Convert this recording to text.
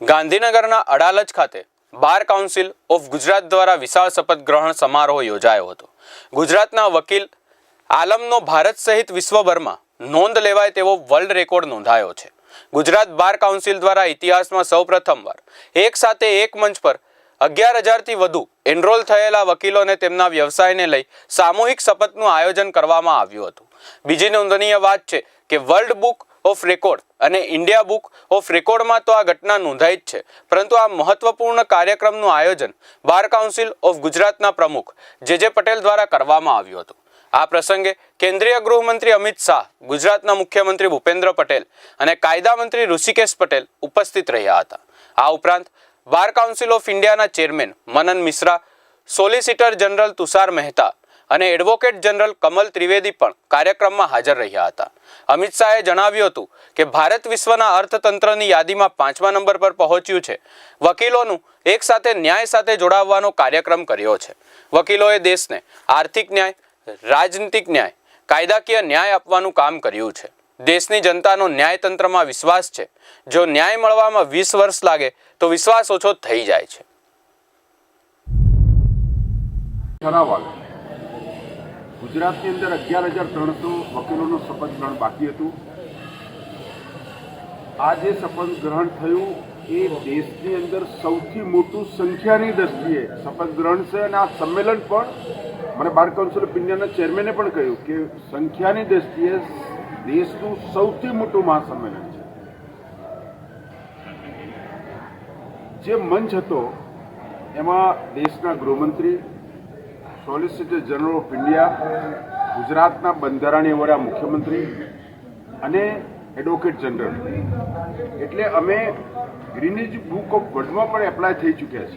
ગાંધીનગરના અડાલજ ખાતે bar council of Gujarat દ્વારા વિશાળ શપથ ગ્રહણ સમારોહ યોજાયો હતો. ગુજરાતના વકીલ આલમનો ભારત સહિત વિશ્વભરમાં નોંધ લેવાય તેવો વર્લ્ડ રેકોર્ડ નોંધાયો છે. ગુજરાત બાર કાઉન્સિલ દ્વારા ઇતિહાસમાં સૌપ્રથમવાર એક સાથે એક મંચ પર અગિયાર હજારથી વધુ એનરોલ થયેલા વકીલોને તેમના વ્યવસાયને લઈ સામૂહિક શપથનું આયોજન કરવામાં આવ્યું હતું. બીજી નોંધનીય વાત છે કે વર્લ્ડ બુક ઓફ રેકોર્ડ અને ઇન્ડિયા બુક ઓફ રેકોર્ડમાં તો આ ઘટના નોંધાઈ જ છે. પરંતુ આ મહત્વપૂર્ણ કાર્યક્રમનું આયોજન બાર કાઉન્સિલ ઓફ ગુજરાતના પ્રમુખ જે જે પટેલ દ્વારા કરવામાં આવ્યું હતું. આ પ્રસંગે કેન્દ્રીય ગૃહમંત્રી અમિત શાહ, ગુજરાતના મુખ્યમંત્રી ભૂપેન્દ્ર પટેલ અને કાયદા મંત્રી ઋષિકેશ પટેલ ઉપસ્થિત રહ્યા હતા. આ ઉપરાંત બાર કાઉન્સિલ ઓફ ઇન્ડિયાના chairman Manan Mishra, solicitor general Tushar Mehta અને એડવોકેટ જનરલ કમલ ત્રિવેદી પણ કાર્યક્રમમાં હાજર રહ્યા હતા. અમિત શાહે જણાવ્યું હતું કે, ભારત વિશ્વના અર્થતંત્રની યાદીમાં પાંચમા નંબર પર પહોંચ્યું છે. વકીલોનું એક સાથે ન્યાય સાથે જોડાવવાનો કાર્યક્રમ કર્યો છે. વકીલોએ દેશને આર્થિક ન્યાય, રાજનીતિક ન્યાય, કાયદાકીય ન્યાય આપવાનું કામ કર્યું છે. દેશની જનતાનો ન્યાયતંત્રમાં વિશ્વાસ છે. જો ન્યાય મળવામાં વીસ વર્ષ લાગે, તો વિશ્વાસ ઓછો થઈ જાય છે. ગુજરાતની અંદર અગિયાર હજાર ત્રણસો વકીલોનું શપથ ગ્રહણ બાકી હતું. આ જે શપથ ગ્રહણ થયું એ દેશની અંદર સૌથી મોટું સંખ્યાની દ્રષ્ટિએ શપથ ગ્રહણ છે અને આ સંમેલન પણ મને બાર કાઉન્સિલ ઓફ ઇન્ડિયાના ચેરમેને પણ કહ્યું કે સંખ્યાની દ્રષ્ટિએ દેશનું સૌથી મોટું મહાસંમેલન છે. જે મંચ હતો, એમાં દેશના ગૃહમંત્રી સોલિસિટર જનરલ ઓફ ઇન્ડિયા ગુજરાતના બંધારણીય વડા મુખ્યમંત્રી અને એડવોકેટ જનરલ એટલે અમે ગ્રીનિજ બુક ઓફ વર્લ્ડમાં પણ એપ્લાય થઈ ચૂક્યા છીએ.